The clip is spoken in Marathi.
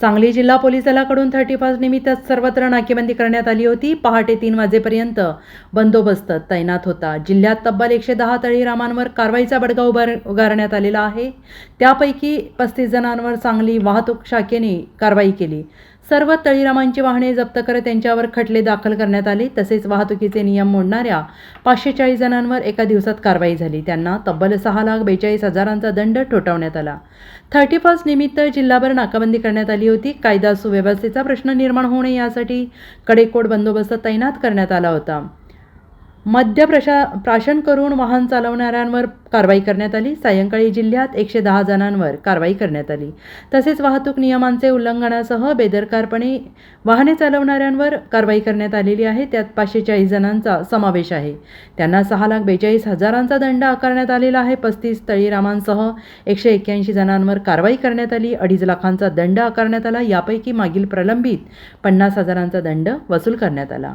सांगली जिल्हा पोलीस दलाकडून थर्टी फर्स्ट निमित्त सर्वत्र नाकेबंदी करण्यात आली होती. पहाटे तीन वाजेपर्यंत बंदोबस्त तैनात होता. जिल्ह्यात तब्बल एकशे दहा तळीरामांवर कारवाईचा बडगा उभार उगारण्यात आलेला आहे. त्यापैकी पस्तीस जणांवर सांगली वाहतूक शाखेने कारवाई केली. सर्व तळीरामांची वाहने जप्त करत त्यांच्यावर खटले दाखल करण्यात आले. तसेच वाहतुकीचे नियम मोडणाऱ्या पाचशे चाळीस जणांवर एका दिवसात कारवाई झाली. त्यांना तब्बल सहा लाख बेचाळीस हजारांचा दंड ठोठावण्यात आला. थर्टी फर्स्ट निमित्त जिल्हाभर नाकाबंदी करण्यात आली होती. कायदा सुव्यवस्थेचा प्रश्न निर्माण होऊ नये यासाठी कडेकोट बंदोबस्त तैनात करण्यात आला होता. मद्य प्रशा प्राशन करून वाहन चालवणाऱ्यांवर कारवाई करण्यात आली. सायंकाळी जिल्ह्यात एकशे दहा जणांवर कारवाई करण्यात आली. तसेच वाहतूक नियमांचे उल्लंघनासह बेदरकारपणे वाहने चालवणाऱ्यांवर कारवाई करण्यात आलेली आहे. त्यात पाचशे चाळीस जणांचा समावेश आहे. त्यांना सहा लाख बेचाळीस हजारांचा दंड आकारण्यात आलेला आहे. पस्तीस तळीरामांसह एकशे एक्क्याऐंशी जणांवर कारवाई करण्यात आली. अडीच लाखांचा दंड आकारण्यात आला. यापैकी मागील प्रलंबित पन्नास हजारांचा दंड वसूल करण्यात आला.